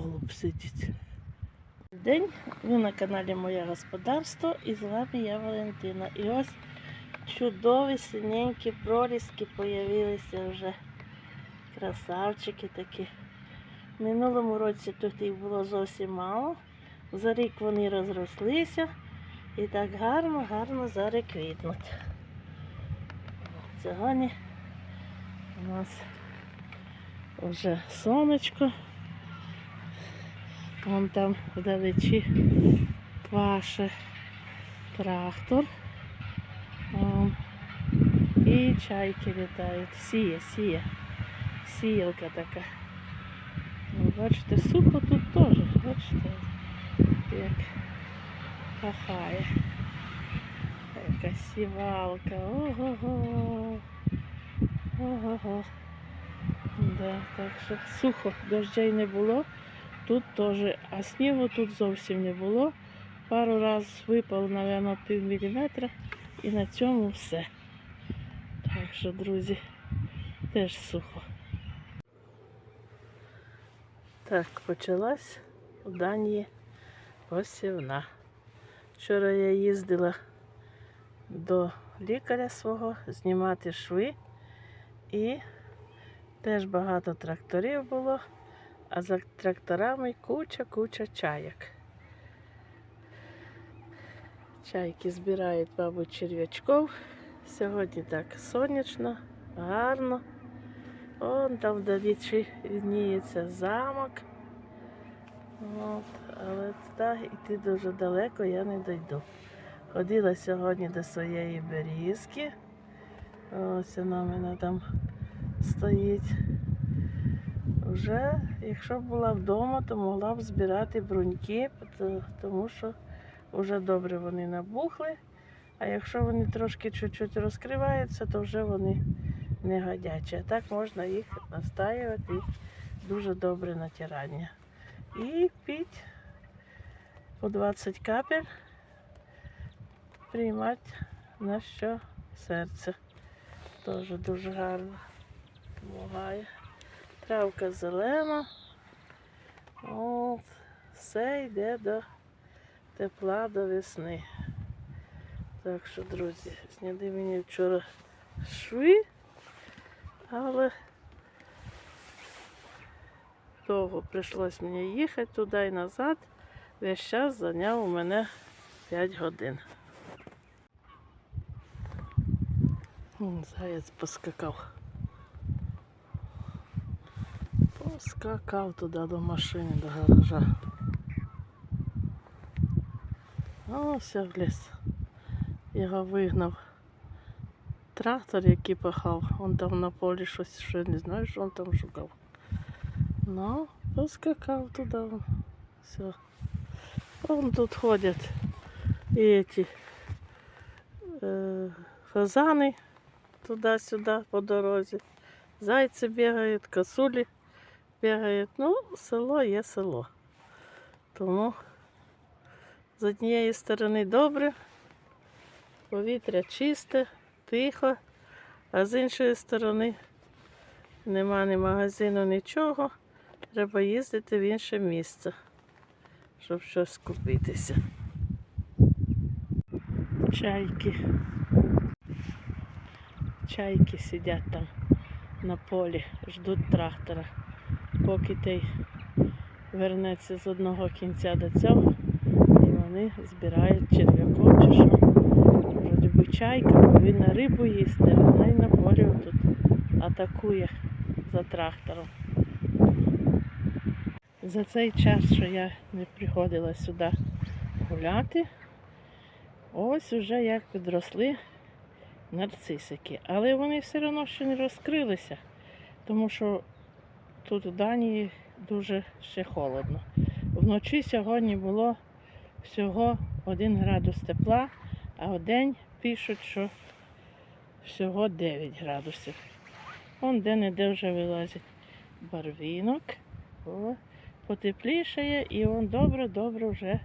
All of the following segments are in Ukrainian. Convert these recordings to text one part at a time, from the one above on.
голуб сидить. День, ви на каналі Моє Господарство і з вами я Валентина. І ось чудові синенькі прорізки появилися вже. Красавчики такі. В минулому році тут їх було зовсім мало. За рік вони розрослися і так гарно, гарно зараз квітнуть. Сьогодні у нас вже сонечко. Вон там вдалечі ваше трактор. Вон. І чайки літають. Сіє, сіє. Сіялка така. Бачите, сухо тут теж. Бачите, як пахає. Яка сівалка. Ого-го. Ого-го. Да, так що сухо, дощей не було. Тут теж, а снігу тут зовсім не було. Пару раз випав, мабуть, пів міліметра і на цьому все. Так що, друзі, теж сухо. Так, почалась у Данії посівна. Вчора я їздила до лікаря свого знімати шви і теж багато тракторів було, а за тракторами куча-куча чайок. Чайки збирають, мабуть, черв'ячков. Сьогодні так сонячно, гарно. Вон там вдалічі відніється замок. От, але туди йти дуже далеко я не дойду. Ходила сьогодні до своєї берізки. Ось вона в мене там стоїть. Вже, якщо б була вдома, то могла б збирати бруньки, тому що вже добре вони набухли. А якщо вони трошки чуть-чуть розкриваються, то вже вони не годячі. А так можна їх настаювати і дуже добре натирання. І піть по 20 капель, приймати на що серце. Теж дуже гарно допомагає. Травка зелена. От, все йде до тепла до весни. Так що, друзі, зняли мені вчора шви, але довго прийшлось мені їхати туди і назад. Весь час зайняв у мене 5 годин. Заяць поскакав. Поскакав туди до машини, до гаража. Ось в ліс. Його вигнав трактор, який пахав. Он там на полі щось ще не знаю, що він там шукав. Ну, поскакав туди. вон. Все. Вон тут ходять і ці е, фазани туди-сюди по дорозі. Зайці бігають, косулі Бігають. Ну, село є село. Тому з однієї сторони добре, повітря чисте, тихо, а з іншої сторони нема ні магазину, нічого. Треба їздити в інше місце, щоб щось купитися. Чайки. Чайки сидять там на полі, ждуть трактора. Поки той вернеться з одного кінця до цього, і вони збирають черв'яком чи що. Вроді би чайка повинна рибу їсти, а вона й на полі тут атакує за трактором. За цей час, що я не приходила сюди гуляти, ось уже як підросли нарцисики. Але вони все одно ще не розкрилися, тому що тут у Данії дуже ще холодно. Вночі сьогодні було всього 1 градус тепла, а в день пишуть, що всього 9 градусів. Вон де-не-де вже вилазить барвінок. О, потеплішає і він добре-добре вже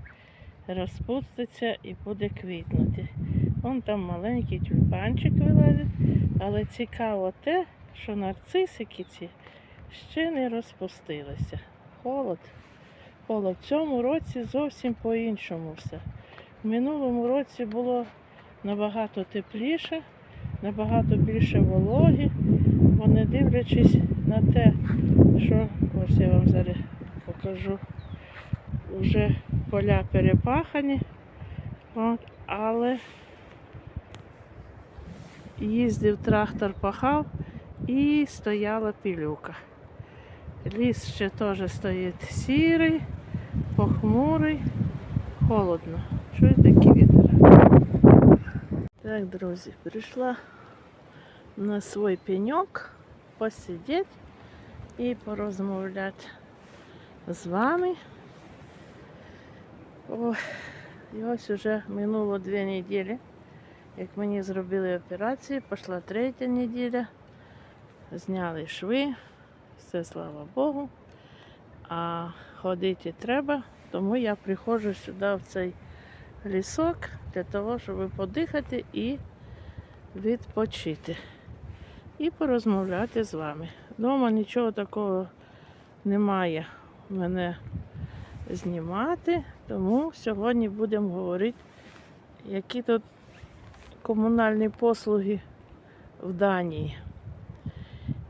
розпуститься і буде квітнути. Вон там маленький тюльпанчик вилазить, але цікаво те, що нарцисики ці ще не розпустилися. Холод Пола. В цьому році зовсім по-іншому все. В минулому році було набагато тепліше, набагато більше вологи, бо не дивлячись на те, що ось я вам зараз покажу, вже поля перепахані, от, але їздив трактор пахав і стояла пілюка. Ліс ще теж стоїть сірий, похмурий, холодно. Чуєте, який вітер? Так, друзі, прийшла на свій пеньок посидіти і порозмовляти з вами. Ой, і ось уже минуло дві неділі, як мені зробили операцію, пішла третя неділя, зняли шви, все слава Богу. А ходити треба, тому я приходжу сюди в цей лісок для того, щоб подихати і відпочити. І порозмовляти з вами. Дома нічого такого немає мене знімати, тому сьогодні будемо говорити, які тут комунальні послуги в Данії.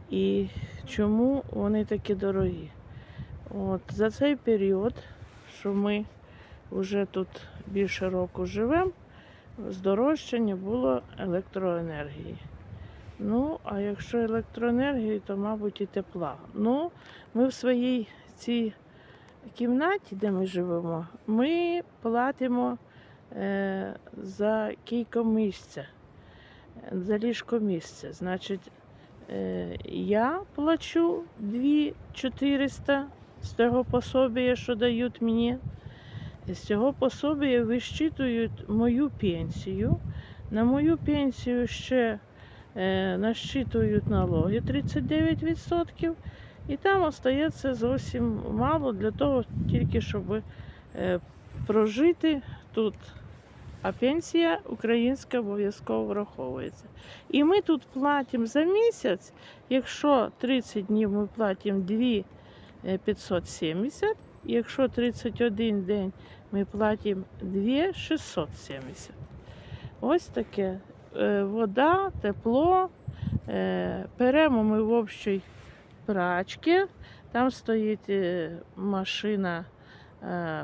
І чому вони такі дорогі. От, за цей період, що ми вже тут більше року живемо, здорожчання було електроенергії. Ну, а якщо електроенергії, то, мабуть, і тепла. Ну, ми в своїй цій кімнаті, де ми живемо, ми платимо е, за кійкомісце, за ліжкомісце. Значить, е, я плачу 2400 з того пособія, що дають мені. З цього пособія вищитують мою пенсію. На мою пенсію ще е, насчитують налоги 39%. І там остається зовсім мало для того, тільки щоб е, прожити тут. А пенсія українська обов'язково враховується. І ми тут платимо за місяць, якщо 30 днів ми платимо 2 е, 570, якщо 31 день ми платимо 2 670. Ось таке. Е, Вода, тепло. Е, Беремо ми в общій прачки. Там стоїть машина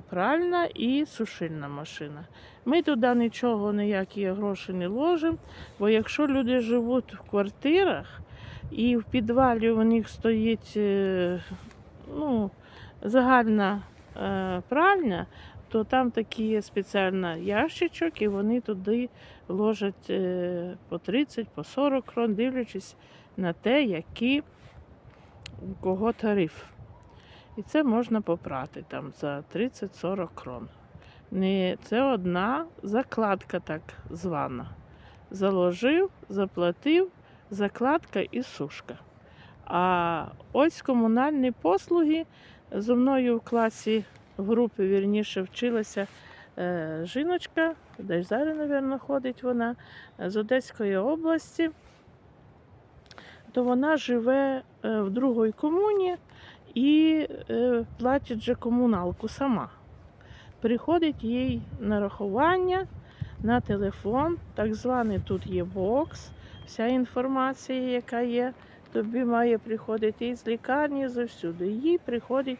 пральна і сушильна машина. Ми туди нічого, ніякі гроші не ложимо, бо якщо люди живуть в квартирах і в підвалі у них стоїть е, ну, загальна е, пральня, то там такий є спеціальний ящичок, і вони туди ложать е, по 30, по 40 крон, дивлячись на те, які у кого тариф. І це можна попрати там за 30-40 крон. Не, це одна закладка так звана. Заложив, заплатив, закладка і сушка. А ось комунальні послуги зо мною в класі в групі вірніше вчилася е, жіночка, десь зараз, мабуть, ходить вона е, з Одеської області. То вона живе е, в другій комуні і е, платить же комуналку сама. Приходить їй нарахування на телефон, так званий тут є бокс, вся інформація, яка є, тобі має приходити із лікарні, завсюди. Їй приходить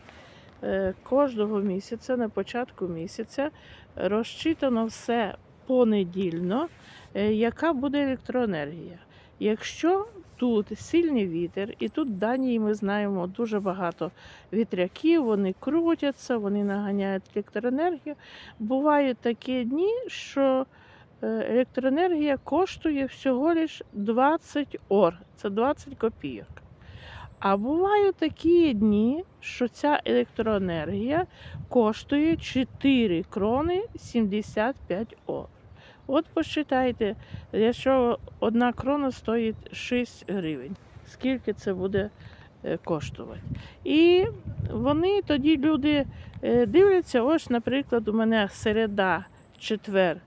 е, кожного місяця, на початку місяця, розчитано все понедільно, е, яка буде електроенергія. Якщо тут сильний вітер, і тут в Данії ми знаємо дуже багато вітряків, вони крутяться, вони наганяють електроенергію. Бувають такі дні, що е, електроенергія коштує всього лиш 20 ор, це 20 копійок. А бувають такі дні, що ця електроенергія коштує 4 крони 75 ор. От посчитайте, якщо одна крона стоїть 6 гривень, скільки це буде е, коштувати. І вони тоді люди е, дивляться, ось, наприклад, у мене середа, четвер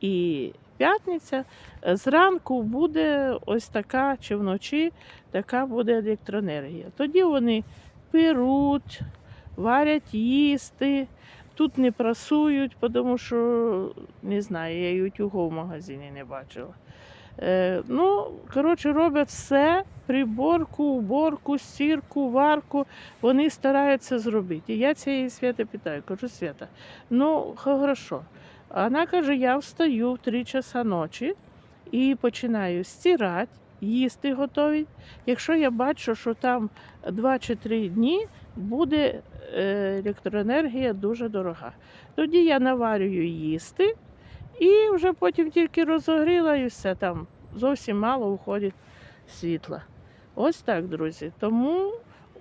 і п'ятниця. Зранку буде ось така, чи вночі така буде електроенергія. Тоді вони перуть, варять їсти. Тут не прасують, тому що не знаю, я й утюгу в магазині не бачила. Е, ну, коротше, роблять все, приборку, уборку, стірку, варку. Вони стараються зробити. І я цієї свята питаю, кажу, Свята, ну хорошо. Вона каже, я встаю в 3 часа ночі і починаю стирати, їсти готові. Якщо я бачу, що там 2 чи 3 дні буде е, електроенергія дуже дорога. Тоді я наварюю їсти і вже потім тільки розогріла і все там зовсім мало уходить світла. Ось так, друзі. Тому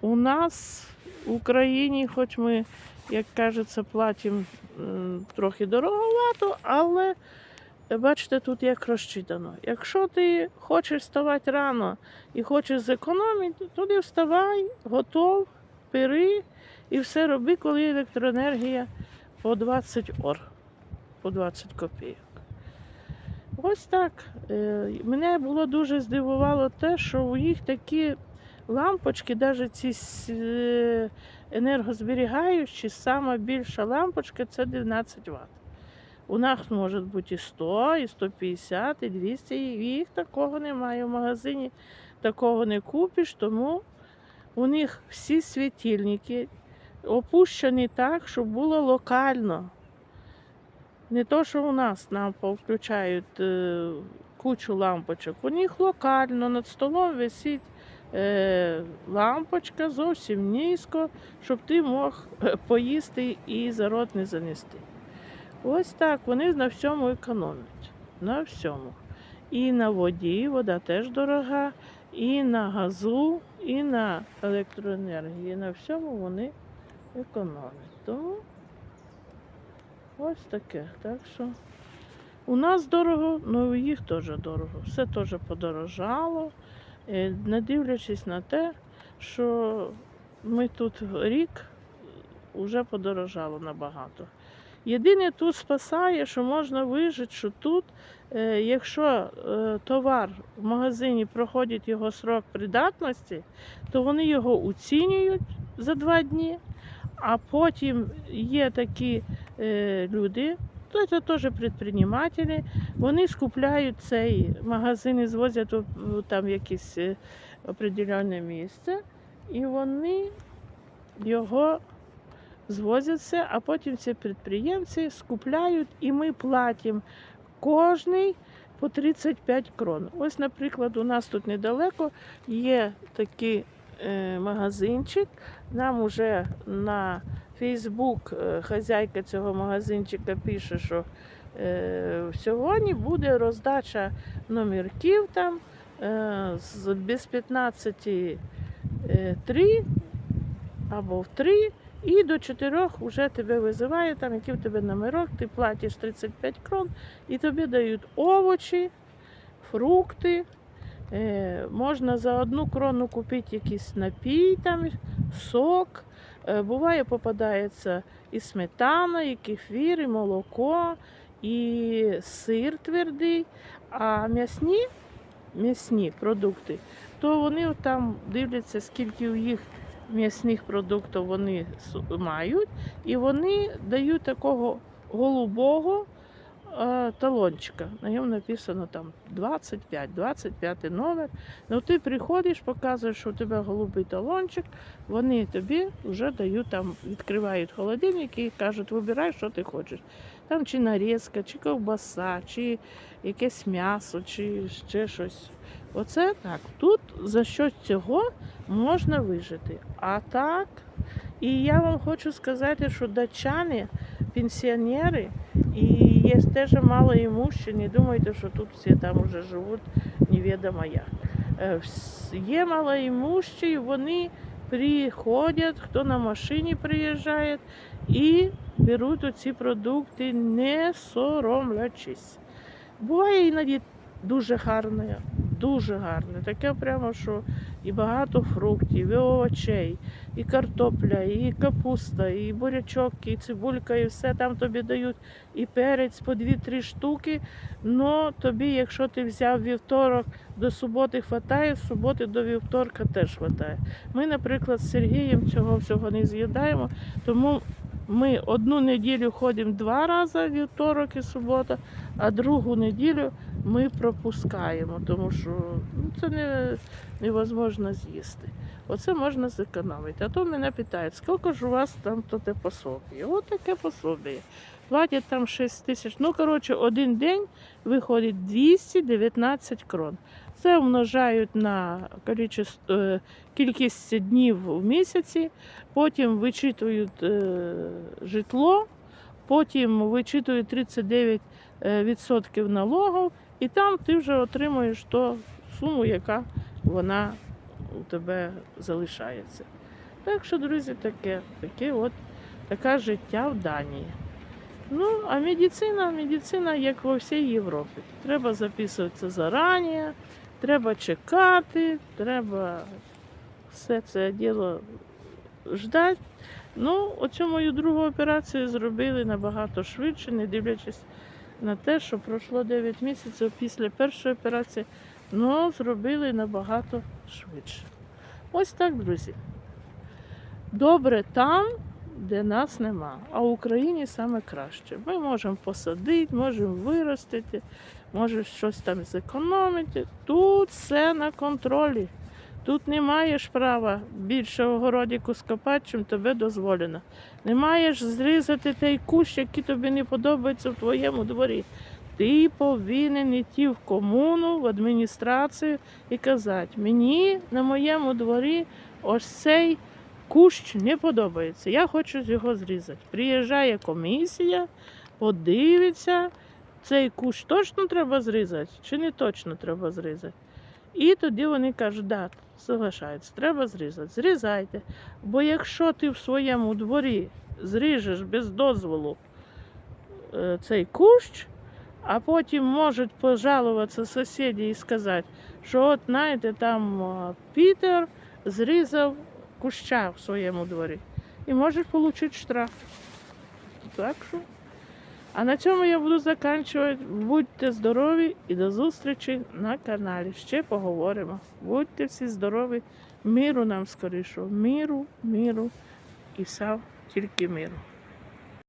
у нас в Україні, хоч ми, як кажеться, платимо трохи дороговато, але бачите, тут як розчитано. Якщо ти хочеш вставати рано і хочеш зекономити, тоді вставай, готов, бери і все роби, коли електроенергія по 20 ор, по 20 копійок. Ось так. Е, Мене було дуже здивувало те, що у їх такі лампочки, навіть ці е, енергозберігаючі, сама більша лампочка це 12 Вт. У нас може бути і 100, і 150, і 200, і їх такого немає. В магазині такого не купиш, тому у них всі світильники опущені так, щоб було локально. Не то, що у нас нам повключають е, кучу лампочок. У них локально над столом висить е, лампочка зовсім низько, щоб ти мог е, поїсти і за рот не занести. Ось так вони на всьому економлять. На всьому. І на воді, вода теж дорога, і на газу, і на електроенергії. На всьому вони економлять. Тому ось таке. Так що у нас дорого, ну у їх теж дорого. Все теж подорожало, Е, не дивлячись на те, що ми тут рік вже подорожало набагато. Єдине тут спасає, що можна вижити, що тут, е, якщо е, товар в магазині проходить його срок придатності, то вони його оцінюють за два дні, а потім є такі е, люди, то це теж підприємці, вони скупляють цей магазин і звозять там якесь е, определенне місце, і вони його звозяться, а потім ці підприємці скупляють і ми платимо кожний по 35 крон. Ось, наприклад, у нас тут недалеко є такий е, магазинчик. Нам уже на Фейсбук е, хазяйка цього магазинчика пише, що е, сьогодні буде роздача номерків там з без 15 е, 3 або в 3 і до 4 вже тебе визиває, там який в тебе номерок, ти платиш 35 крон, і тобі дають овочі, фрукти. Е, можна за одну крону купити якийсь напій, там, сок. Е, буває, попадається і сметана, і кефір, і молоко, і сир твердий, а м'ясні, м'ясні продукти, то вони там дивляться, скільки у їх м'ясних продуктів вони мають, і вони дають такого голубого е, талончика. На ньому написано там 25, 25 номер. Ну ти приходиш, показуєш, що у тебе голубий талончик, вони тобі вже дають там, відкривають холодильник і кажуть, вибирай, що ти хочеш. Там чи нарізка, чи ковбаса, чи якесь м'ясо, чи ще щось. Оце так. Тут за щось цього можна вижити. А так, і я вам хочу сказати, що датчани, пенсіонери, і є теж малоімущі, не думайте, що тут всі там вже живуть невідомо як. Е, Є малоімущі, вони приходять, хто на машині приїжджає, і беруть оці продукти, не соромлячись. Буває іноді дуже гарне, дуже гарне. Таке прямо, що і багато фруктів, і овочей, і картопля, і капуста, і бурячок, і цибулька, і все там тобі дають, і перець по 2-3 штуки. Но тобі, якщо ти взяв вівторок до суботи хватає, з суботи до вівторка теж хватає. Ми, наприклад, з Сергієм цього всього не з'їдаємо, тому ми одну неділю ходимо два рази вівторок і субота, а другу неділю ми пропускаємо, тому що ну, це не, невозможно з'їсти. Оце можна зекономити. А то мене питають, скільки ж у вас там то те пособі? От таке пособі. Платять там 6 тисяч. Ну, коротше, один день виходить 219 крон. Це умножають на кількість, е, кількість днів в місяці, потім вичитують е, житло, потім вичитують 39% е, налогів, і там ти вже отримуєш ту суму, яка вона у тебе залишається. Так що, друзі, таке, таке от, таке життя в Данії. Ну, а медицина, медицина, як во всій Європі. Треба записуватися зарані, треба чекати, треба все це діло ждати. Ну, оцю мою другу операцію зробили набагато швидше, не дивлячись на те, що пройшло 9 місяців після першої операції, але зробили набагато швидше. Ось так, друзі. Добре там, де нас нема. А в Україні саме краще. Ми можемо посадити, можемо виростити, можемо щось там зекономити. Тут все на контролі. Тут не маєш права більше огородіку скопати, чим тебе дозволено. Не маєш зрізати той кущ, який тобі не подобається в твоєму дворі. Ти повинен йти в комуну, в адміністрацію і казати, мені на моєму дворі ось цей кущ не подобається. Я хочу його зрізати. Приїжджає комісія, подивиться, цей кущ точно треба зрізати, чи не точно треба зрізати. І тоді вони кажуть, да, соглашаються, треба зрізати. Зрізайте. Бо якщо ти в своєму дворі зріжеш без дозволу е, цей кущ, а потім можуть пожалуватися сусіди і сказати, що от знаєте, там е, Пітер зрізав куща в своєму дворі і можеш отримати штраф. Так що. А на цьому я буду закінчувати. Будьте здорові і до зустрічі на каналі. Ще поговоримо. Будьте всі здорові, миру нам скоріше. Миру, миру і сам тільки миру.